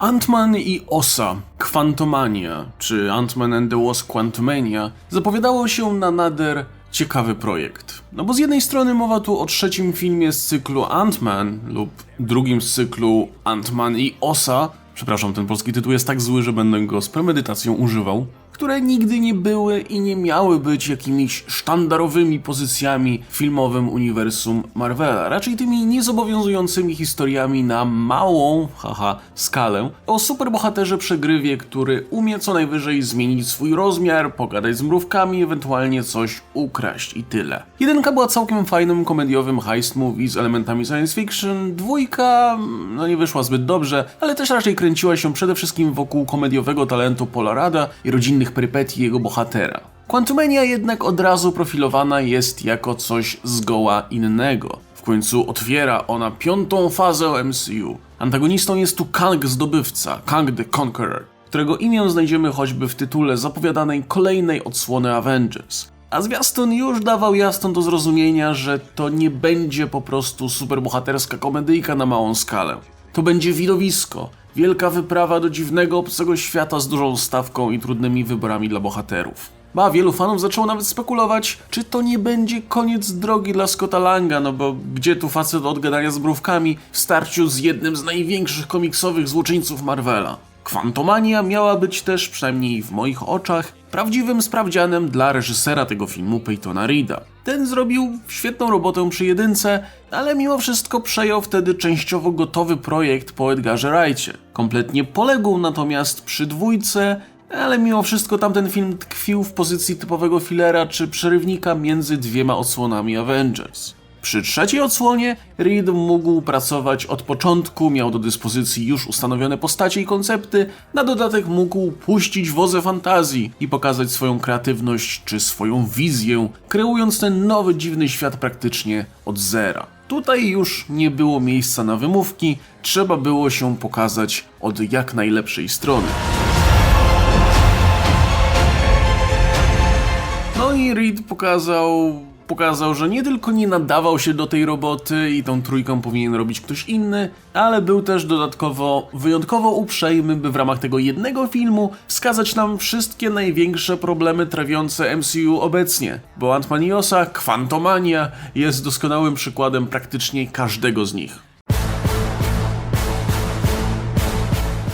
Ant-Man i Osa, Quantumania, czy Ant-Man and the Wasp Quantumania, zapowiadało się na nader ciekawy projekt. No bo z jednej strony mowa tu o trzecim filmie z cyklu Ant-Man lub drugim z cyklu Ant-Man i Osa, przepraszam, ten polski tytuł jest tak zły, że będę go z premedytacją używał, które nigdy nie były i nie miały być jakimiś sztandarowymi pozycjami w filmowym uniwersum Marvela, raczej tymi niezobowiązującymi historiami na małą, haha, skalę o superbohaterze przegrywie, który umie co najwyżej zmienić swój rozmiar, pogadać z mrówkami, ewentualnie coś ukraść i tyle. Jedynka była całkiem fajnym komediowym heist movie z elementami science fiction, dwójka no nie wyszła zbyt dobrze, ale też raczej kręciła się przede wszystkim wokół komediowego talentu Polarada i rodzinnych perypetii jego bohatera. Quantumania jednak od razu profilowana jest jako coś zgoła innego. W końcu otwiera ona piątą fazę MCU. Antagonistą jest tu Kang Zdobywca, Kang the Conqueror, którego imię znajdziemy choćby w tytule zapowiadanej kolejnej odsłony Avengers. A zwiastun już dawał jasno do zrozumienia, że to nie będzie po prostu superbohaterska komedyjka na małą skalę. To będzie widowisko, wielka wyprawa do dziwnego obcego świata z dużą stawką i trudnymi wyborami dla bohaterów. Ba, wielu fanów zaczęło nawet spekulować, czy to nie będzie koniec drogi dla Scotta Langa, no bo gdzie tu facet od gadania z mrówkami w starciu z jednym z największych komiksowych złoczyńców Marvela. Kwantomania miała być też, przynajmniej w moich oczach, prawdziwym sprawdzianem dla reżysera tego filmu Peytona Reeda. Ten zrobił świetną robotę przy jedynce, ale mimo wszystko przejął wtedy częściowo gotowy projekt po Edgarze Wrightie. Kompletnie poległ natomiast przy dwójce, ale mimo wszystko tamten film tkwił w pozycji typowego filera czy przerywnika między dwiema odsłonami Avengers. Przy trzeciej odsłonie Reed mógł pracować od początku, miał do dyspozycji już ustanowione postacie i koncepty, na dodatek mógł puścić wozę fantazji i pokazać swoją kreatywność czy swoją wizję, kreując ten nowy dziwny świat praktycznie od zera. Tutaj już nie było miejsca na wymówki, trzeba było się pokazać od jak najlepszej strony. No i Reed pokazał, pokazał, że nie tylko nie nadawał się do tej roboty i tą trójką powinien robić ktoś inny, ale był też dodatkowo wyjątkowo uprzejmy, by w ramach tego jednego filmu wskazać nam wszystkie największe problemy trawiące MCU obecnie, bo Ant-Maniosa, Quantumania jest doskonałym przykładem praktycznie każdego z nich.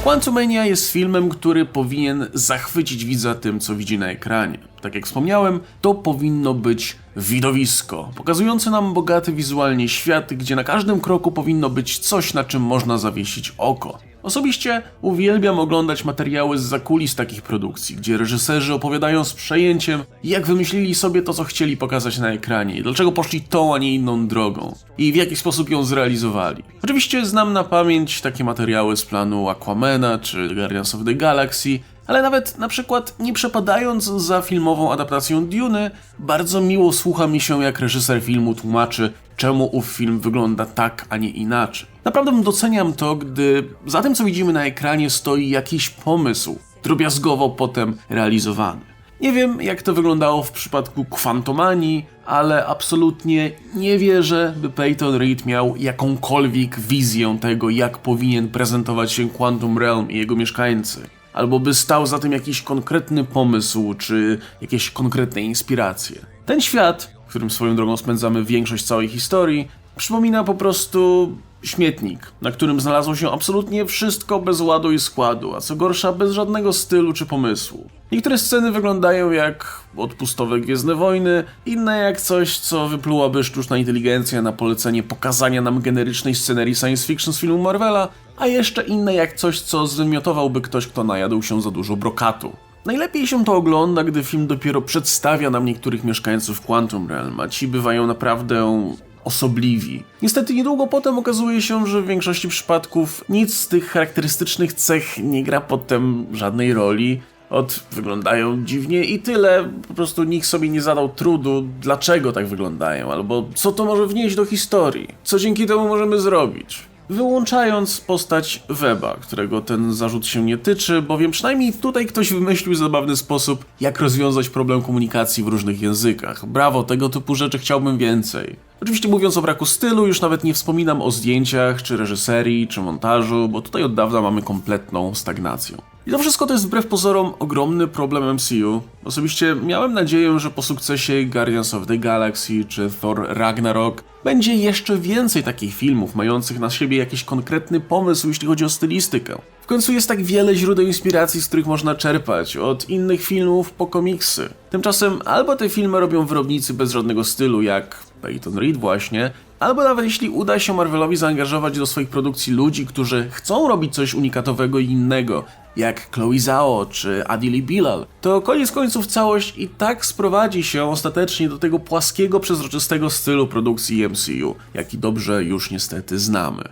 Quantumania jest filmem, który powinien zachwycić widza tym, co widzi na ekranie. Tak jak wspomniałem, to powinno być widowisko, pokazujące nam bogaty wizualnie świat, gdzie na każdym kroku powinno być coś, na czym można zawiesić oko. Osobiście uwielbiam oglądać materiały z zakulis takich produkcji, gdzie reżyserzy opowiadają z przejęciem, jak wymyślili sobie to, co chcieli pokazać na ekranie, dlaczego poszli tą, a nie inną drogą, i w jaki sposób ją zrealizowali. Oczywiście znam na pamięć takie materiały z planu Aquamena czy Guardians of the Galaxy, ale nawet na przykład nie przepadając za filmową adaptacją Duny, bardzo miło słucha mi się jak reżyser filmu tłumaczy, czemu ów film wygląda tak, a nie inaczej. Naprawdę doceniam to, gdy za tym, co widzimy na ekranie, stoi jakiś pomysł, drobiazgowo potem realizowany. Nie wiem, jak to wyglądało w przypadku Quantumanii, ale absolutnie nie wierzę, by Peyton Reed miał jakąkolwiek wizję tego, jak powinien prezentować się Quantum Realm i jego mieszkańcy albo by stał za tym jakiś konkretny pomysł, czy jakieś konkretne inspiracje. Ten świat, w którym swoją drogą spędzamy większość całej historii, przypomina po prostu śmietnik, na którym znalazło się absolutnie wszystko bez ładu i składu, a co gorsza bez żadnego stylu czy pomysłu. Niektóre sceny wyglądają jak odpustowe Gwiezdne Wojny, inne jak coś, co wyplułaby sztuczna inteligencja na polecenie pokazania nam generycznej scenerii science fiction z filmu Marvela, a jeszcze inne jak coś, co zwymiotowałby ktoś, kto najadł się za dużo brokatu. Najlepiej się to ogląda, gdy film dopiero przedstawia nam niektórych mieszkańców Quantum Realm, a ci bywają naprawdę osobliwi. Niestety niedługo potem okazuje się, że w większości przypadków nic z tych charakterystycznych cech nie gra potem żadnej roli. Od wyglądają dziwnie i tyle. Po prostu nikt sobie nie zadał trudu, dlaczego tak wyglądają, albo co to może wnieść do historii, co dzięki temu możemy zrobić. Wyłączając postać Weba, którego ten zarzut się nie tyczy, bowiem przynajmniej tutaj ktoś wymyślił zabawny sposób, jak rozwiązać problem komunikacji w różnych językach. Brawo, tego typu rzeczy chciałbym więcej. Oczywiście mówiąc o braku stylu, już nawet nie wspominam o zdjęciach, czy reżyserii, czy montażu, bo tutaj od dawna mamy kompletną stagnację. I to wszystko to jest wbrew pozorom ogromny problem MCU. Osobiście miałem nadzieję, że po sukcesie Guardians of the Galaxy czy Thor Ragnarok będzie jeszcze więcej takich filmów mających na siebie jakiś konkretny pomysł, jeśli chodzi o stylistykę. W końcu jest tak wiele źródeł inspiracji, z których można czerpać, od innych filmów po komiksy. Tymczasem albo te filmy robią wyrobnicy bez żadnego stylu, jak Peyton Reed właśnie, albo nawet jeśli uda się Marvelowi zaangażować do swoich produkcji ludzi, którzy chcą robić coś unikatowego i innego, jak Chloe Zhao czy Adili Bilal, to koniec końców całość i tak sprowadzi się ostatecznie do tego płaskiego, przezroczystego stylu produkcji MCU, jaki dobrze już niestety znamy.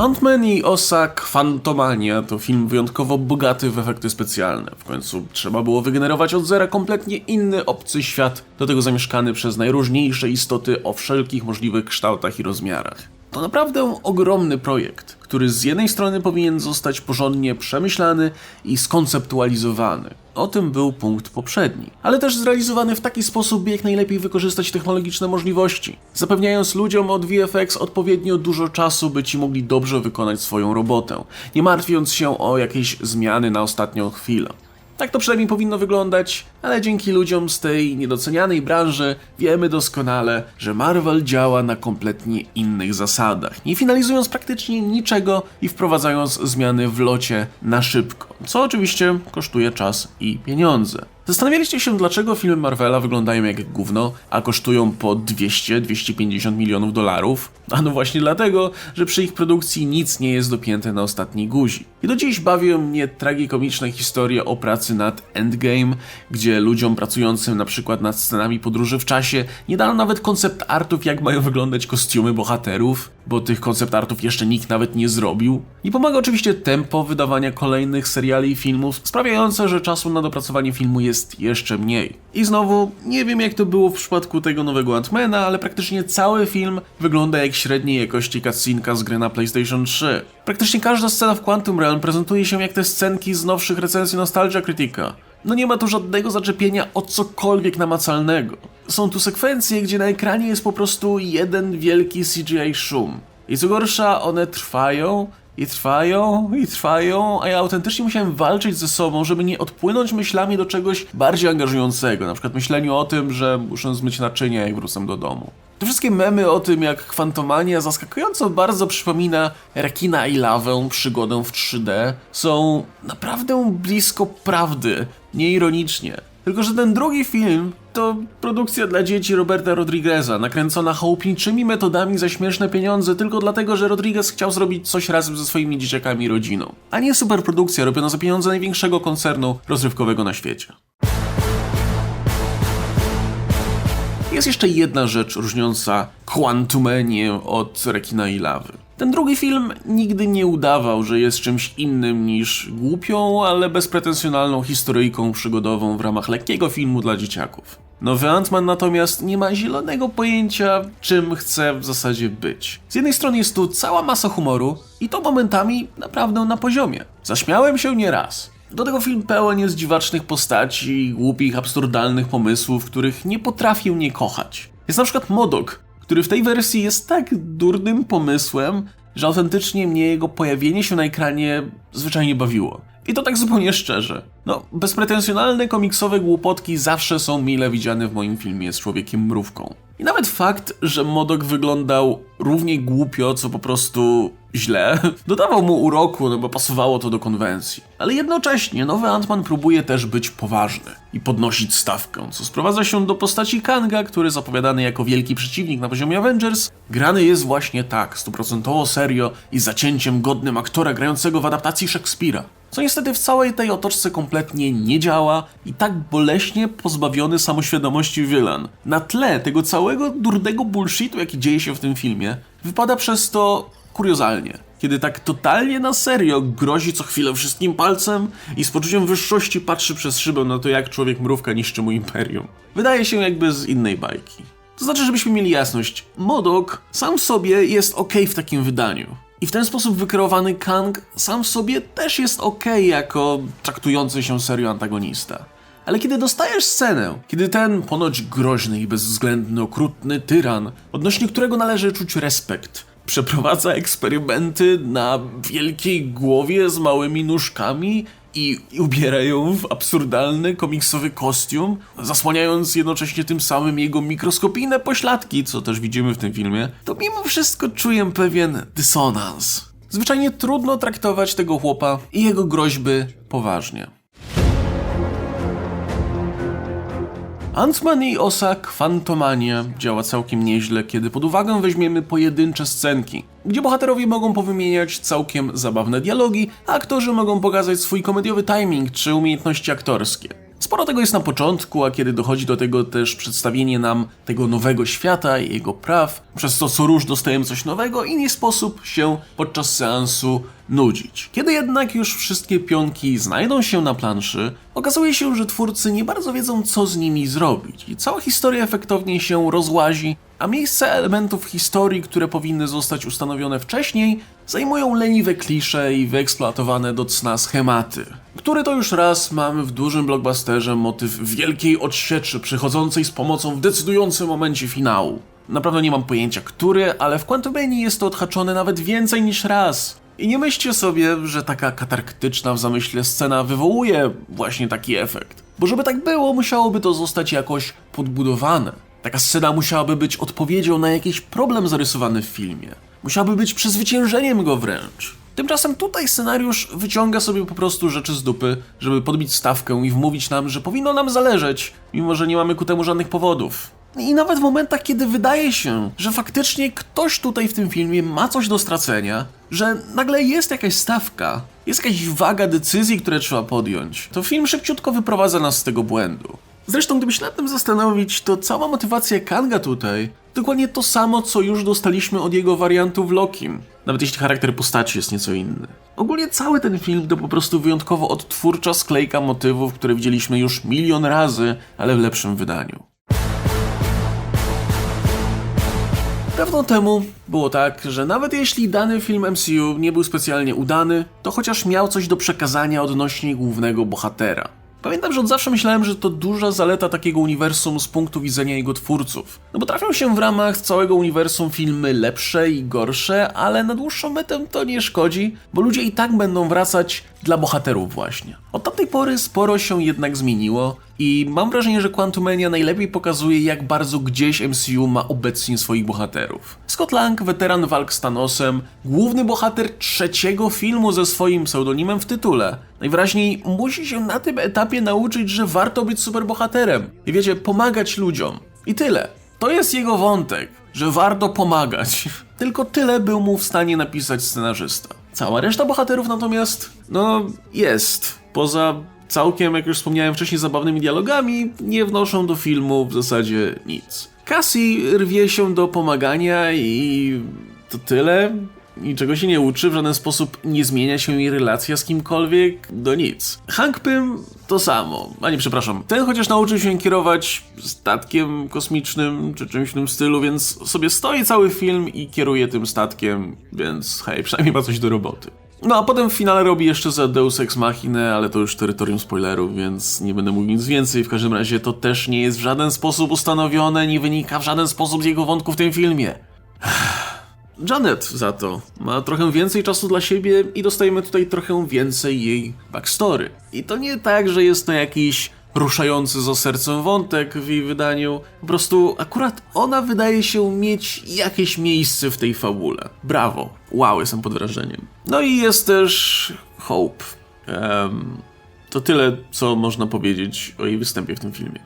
Ant-Man i Osa Quantumania to film wyjątkowo bogaty w efekty specjalne. W końcu trzeba było wygenerować od zera kompletnie inny, obcy świat, do tego zamieszkany przez najróżniejsze istoty o wszelkich możliwych kształtach i rozmiarach. To naprawdę ogromny projekt, który z jednej strony powinien zostać porządnie przemyślany i skonceptualizowany. O tym był punkt poprzedni, ale też zrealizowany w taki sposób, by jak najlepiej wykorzystać technologiczne możliwości, zapewniając ludziom od VFX odpowiednio dużo czasu, by ci mogli dobrze wykonać swoją robotę, nie martwiąc się o jakieś zmiany na ostatnią chwilę. Tak to przynajmniej powinno wyglądać, ale dzięki ludziom z tej niedocenianej branży wiemy doskonale, że Marvel działa na kompletnie innych zasadach, nie finalizując praktycznie niczego i wprowadzając zmiany w locie na szybko, co oczywiście kosztuje czas i pieniądze. Zastanawialiście się, dlaczego filmy Marvela wyglądają jak gówno, a kosztują po 200-250 milionów dolarów? A no właśnie dlatego, że przy ich produkcji nic nie jest dopięte na ostatni guzi. I do dziś bawią mnie tragikomiczne historie o pracy nad Endgame, gdzie ludziom pracującym na przykład nad scenami podróży w czasie nie dano nawet koncept artów, jak mają wyglądać kostiumy bohaterów, bo tych koncept artów jeszcze nikt nawet nie zrobił. Nie pomaga oczywiście tempo wydawania kolejnych seriali i filmów, sprawiające, że czasu na dopracowanie filmu jest jeszcze mniej. I znowu, nie wiem jak to było w przypadku tego nowego Antmana, ale praktycznie cały film wygląda jak średniej jakości cutscenka z gry na PlayStation 3. Praktycznie każda scena w Quantum Realm prezentuje się jak te scenki z nowszych recenzji Nostalgia Critica. No nie ma tu żadnego zaczepienia o cokolwiek namacalnego. Są tu sekwencje, gdzie na ekranie jest po prostu jeden wielki CGI szum. I co gorsza, one trwają i trwają i trwają, a ja autentycznie musiałem walczyć ze sobą, żeby nie odpłynąć myślami do czegoś bardziej angażującego, na przykład myśleniu o tym, że muszę zmyć naczynia jak wrócę do domu. Te wszystkie memy o tym, jak kwantomania zaskakująco bardzo przypomina rekina i lawę, przygodę w 3D, są naprawdę blisko prawdy, nieironicznie. Tylko, że ten drugi film to produkcja dla dzieci Roberta Rodrigueza, nakręcona chałupniczymi metodami za śmieszne pieniądze tylko dlatego, że Rodriguez chciał zrobić coś razem ze swoimi dzieciakami i rodziną. A nie superprodukcja robiona za pieniądze największego koncernu rozrywkowego na świecie. Jest jeszcze jedna rzecz różniąca Quantumanię od Rekina i Lawy. Ten drugi film nigdy nie udawał, że jest czymś innym niż głupią, ale bezpretensjonalną historyjką przygodową w ramach lekkiego filmu dla dzieciaków. Nowy Ant-Man natomiast nie ma zielonego pojęcia, czym chce w zasadzie być. Z jednej strony jest tu cała masa humoru i to momentami naprawdę na poziomie. Zaśmiałem się nie raz. Do tego film pełen jest dziwacznych postaci, głupich, absurdalnych pomysłów, których nie potrafię nie kochać. Jest na przykład Modok, który w tej wersji jest tak durnym pomysłem, że autentycznie mnie jego pojawienie się na ekranie zwyczajnie bawiło. I to tak zupełnie szczerze. No, bezpretensjonalne komiksowe głupotki zawsze są mile widziane w moim filmie z człowiekiem mrówką. I nawet fakt, że Modok wyglądał równie głupio, co po prostu źle, dodawał mu uroku, no bo pasowało to do konwencji. Ale jednocześnie nowy Ant-Man próbuje też być poważny i podnosić stawkę, co sprowadza się do postaci Kanga, który zapowiadany jako wielki przeciwnik na poziomie Avengers, grany jest właśnie tak, stuprocentowo serio i zacięciem godnym aktora grającego w adaptacji Szekspira. Co niestety w całej tej otoczce kompletnie nie działa i tak boleśnie pozbawiony samoświadomości villain. Na tle tego całego durnego bullshitu, jaki dzieje się w tym filmie, wypada przez to kuriozalnie. Kiedy tak totalnie na serio grozi co chwilę wszystkim palcem i z poczuciem wyższości patrzy przez szybę na to, jak człowiek mrówka niszczy mu imperium. Wydaje się jakby z innej bajki. To znaczy, żebyśmy mieli jasność, Modok sam sobie jest ok w takim wydaniu. I w ten sposób wykreowany Kang sam sobie też jest ok jako traktujący się serio antagonista. Ale kiedy dostajesz scenę, kiedy ten ponoć groźny i bezwzględny, okrutny tyran, odnośnie którego należy czuć respekt, przeprowadza eksperymenty na wielkiej głowie z małymi nóżkami i ubiera ją w absurdalny komiksowy kostium, zasłaniając jednocześnie tym samym jego mikroskopijne pośladki, co też widzimy w tym filmie, to mimo wszystko czuję pewien dysonans. Zwyczajnie trudno traktować tego chłopa i jego groźby poważnie. Ant-Man i Osa Quantumania działa całkiem nieźle, kiedy pod uwagę weźmiemy pojedyncze scenki, gdzie bohaterowie mogą powymieniać całkiem zabawne dialogi, a aktorzy mogą pokazać swój komediowy timing czy umiejętności aktorskie. Sporo tego jest na początku, a kiedy dochodzi do tego też przedstawienie nam tego nowego świata i jego praw, przez to co róż dostajemy coś nowego i nie sposób się podczas seansu nudzić. Kiedy jednak już wszystkie pionki znajdą się na planszy, okazuje się, że twórcy nie bardzo wiedzą co z nimi zrobić i cała historia efektownie się rozłazi, a miejsce elementów historii, które powinny zostać ustanowione wcześniej, zajmują leniwe klisze i wyeksploatowane do cna schematy. Który to już raz mamy w dużym blockbusterze motyw wielkiej odsieczy przychodzącej z pomocą w decydującym momencie finału. Naprawdę nie mam pojęcia który, ale w Quantumania jest to odhaczone nawet więcej niż raz. I nie myślcie sobie, że taka katarktyczna w zamyśle scena wywołuje właśnie taki efekt. Bo żeby tak było, musiałoby to zostać jakoś podbudowane. Taka scena musiałaby być odpowiedzią na jakiś problem zarysowany w filmie. Musiałaby być przezwyciężeniem go wręcz. Tymczasem tutaj scenariusz wyciąga sobie po prostu rzeczy z dupy, żeby podbić stawkę i wmówić nam, że powinno nam zależeć, mimo że nie mamy ku temu żadnych powodów. I nawet w momentach, kiedy wydaje się, że faktycznie ktoś tutaj w tym filmie ma coś do stracenia, że nagle jest jakaś stawka, jest jakaś waga decyzji, które trzeba podjąć, to film szybciutko wyprowadza nas z tego błędu. Zresztą, gdyby się nad tym zastanowić, to cała motywacja Kanga tutaj dokładnie to samo, co już dostaliśmy od jego wariantu w Lokim. Nawet jeśli charakter postaci jest nieco inny. Ogólnie cały ten film to po prostu wyjątkowo odtwórcza sklejka motywów, które widzieliśmy już milion razy, ale w lepszym wydaniu. Dawno temu było tak, że nawet jeśli dany film MCU nie był specjalnie udany, to chociaż miał coś do przekazania odnośnie głównego bohatera. Pamiętam, że od zawsze myślałem, że to duża zaleta takiego uniwersum z punktu widzenia jego twórców. No bo trafią się w ramach całego uniwersum filmy lepsze i gorsze, ale na dłuższą metę to nie szkodzi, bo ludzie i tak będą wracać dla bohaterów właśnie. Od tamtej pory sporo się jednak zmieniło i mam wrażenie, że Quantumania najlepiej pokazuje jak bardzo gdzieś MCU ma obecnie swoich bohaterów. Scott Lang, weteran walk z Thanosem, główny bohater trzeciego filmu ze swoim pseudonimem w tytule. Najwyraźniej musi się na tym etapie nauczyć, że warto być superbohaterem i wiecie, pomagać ludziom. I tyle. To jest jego wątek, że warto pomagać. Tylko tyle był mu w stanie napisać scenarzysta. Cała reszta bohaterów natomiast, no, jest. Poza całkiem, jak już wspomniałem wcześniej, zabawnymi dialogami, nie wnoszą do filmu w zasadzie nic. Cassie rwie się do pomagania i to tyle. Niczego się nie uczy, w żaden sposób nie zmienia się jej relacja z kimkolwiek, do nic. Hank Pym to samo, a nie przepraszam. Ten chociaż nauczył się kierować statkiem kosmicznym czy czymś w tym stylu, więc sobie stoi cały film i kieruje tym statkiem, więc hej, przynajmniej ma coś do roboty. No a potem w finale robi jeszcze za Deus Ex Machina, ale to już terytorium spoilerów, więc nie będę mówił nic więcej. W każdym razie to też nie jest w żaden sposób ustanowione, nie wynika w żaden sposób z jego wątku w tym filmie. Janet za to ma trochę więcej czasu dla siebie i dostajemy tutaj trochę więcej jej backstory. I to nie tak, że jest to jakiś ruszający za sercem wątek w jej wydaniu. Po prostu akurat ona wydaje się mieć jakieś miejsce w tej fabule. Brawo. Wow, jestem pod wrażeniem. No i jest też Hope. Um, to tyle, co można powiedzieć o jej występie w tym filmie.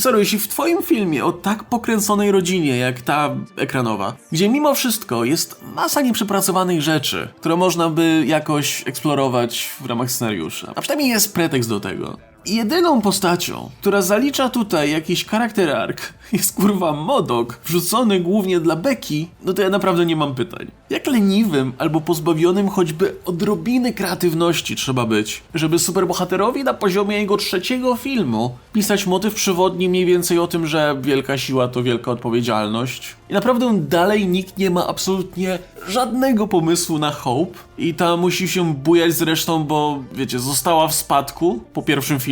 Serio, jeśli w twoim filmie o tak pokręconej rodzinie jak ta ekranowa, gdzie mimo wszystko jest masa nieprzepracowanych rzeczy, które można by jakoś eksplorować w ramach scenariusza, a przynajmniej jest pretekst do tego, jedyną postacią, która zalicza tutaj jakiś charakter arc, jest kurwa Modok, wrzucony głównie dla Becky, no to ja naprawdę nie mam pytań. Jak leniwym albo pozbawionym choćby odrobiny kreatywności trzeba być, żeby superbohaterowi na poziomie jego trzeciego filmu pisać motyw przewodni mniej więcej o tym, że wielka siła to wielka odpowiedzialność. I naprawdę dalej nikt nie ma absolutnie żadnego pomysłu na Hope i ta musi się bujać zresztą, bo wiecie, została w spadku po pierwszym filmie.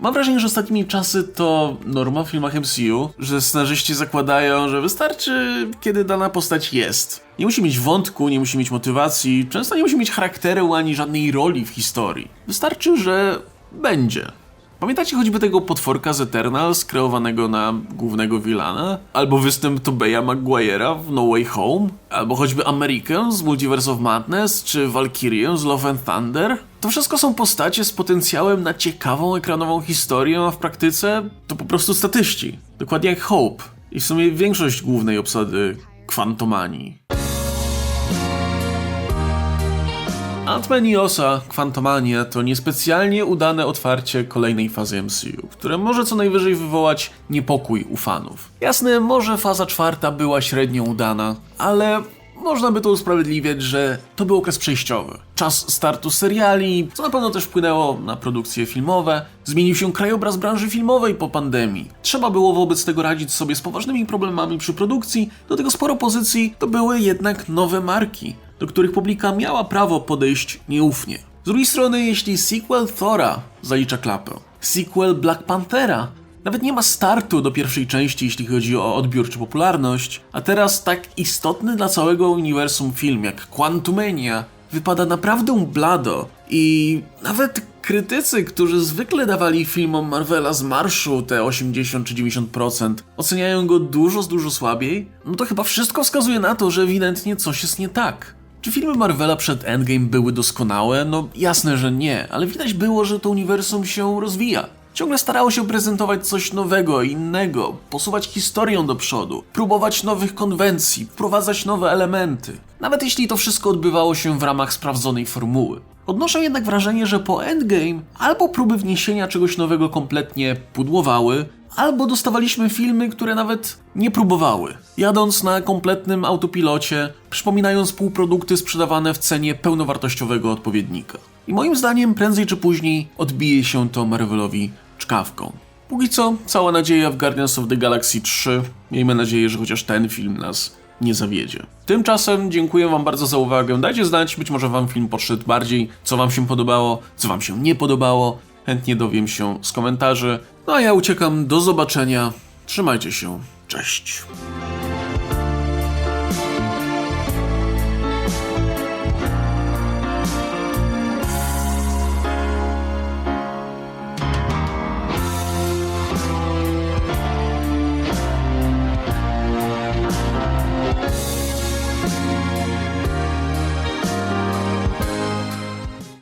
Mam wrażenie, że ostatnimi czasy to norma w filmach MCU, że scenarzyści zakładają, że wystarczy, kiedy dana postać jest. Nie musi mieć wątku, nie musi mieć motywacji, często nie musi mieć charakteru ani żadnej roli w historii. Wystarczy, że będzie. Pamiętacie choćby tego potworka z Eternals kreowanego na głównego wilana? Albo występ Tobeya Maguire'a w No Way Home? Albo choćby American z Multiverse of Madness? Czy Valkyrię z Love and Thunder? To wszystko są postacie z potencjałem na ciekawą ekranową historię, a w praktyce to po prostu statyści. Dokładnie jak Hope. I w sumie większość głównej obsady Kwantomanii. Ant-Man i Osa Quantumania to niespecjalnie udane otwarcie kolejnej fazy MCU, które może co najwyżej wywołać niepokój u fanów. Jasne, może faza czwarta była średnio udana, ale można by to usprawiedliwiać, że to był okres przejściowy. Czas startu seriali, co na pewno też wpłynęło na produkcje filmowe. Zmienił się krajobraz branży filmowej po pandemii. Trzeba było wobec tego radzić sobie z poważnymi problemami przy produkcji, do tego sporo pozycji to były jednak nowe marki do których publika miała prawo podejść nieufnie. Z drugiej strony, jeśli sequel Thora zalicza klapę, sequel Black Panthera nawet nie ma startu do pierwszej części, jeśli chodzi o odbiór czy popularność, a teraz tak istotny dla całego uniwersum film jak Quantumania wypada naprawdę blado i nawet krytycy, którzy zwykle dawali filmom Marvela z marszu te 80 czy 90%, oceniają go dużo, dużo słabiej, no to chyba wszystko wskazuje na to, że ewidentnie coś jest nie tak. Czy filmy Marvela przed Endgame były doskonałe? No jasne, że nie, ale widać było, że to uniwersum się rozwija. Ciągle starało się prezentować coś nowego, innego, posuwać historię do przodu, próbować nowych konwencji, wprowadzać nowe elementy. Nawet jeśli to wszystko odbywało się w ramach sprawdzonej formuły. Odnoszę jednak wrażenie, że po Endgame albo próby wniesienia czegoś nowego kompletnie pudłowały, albo dostawaliśmy filmy, które nawet nie próbowały. Jadąc na kompletnym autopilocie, przypominając półprodukty sprzedawane w cenie pełnowartościowego odpowiednika. I moim zdaniem prędzej czy później odbije się to Marvelowi czkawką. Póki co, cała nadzieja w Guardians of the Galaxy 3. Miejmy nadzieję, że chociaż ten film nas nie zawiedzie. Tymczasem dziękuję Wam bardzo za uwagę. Dajcie znać, być może Wam film podszedł bardziej, co Wam się podobało, co Wam się nie podobało. Chętnie dowiem się z komentarzy. No a ja uciekam, do zobaczenia. Trzymajcie się. Cześć.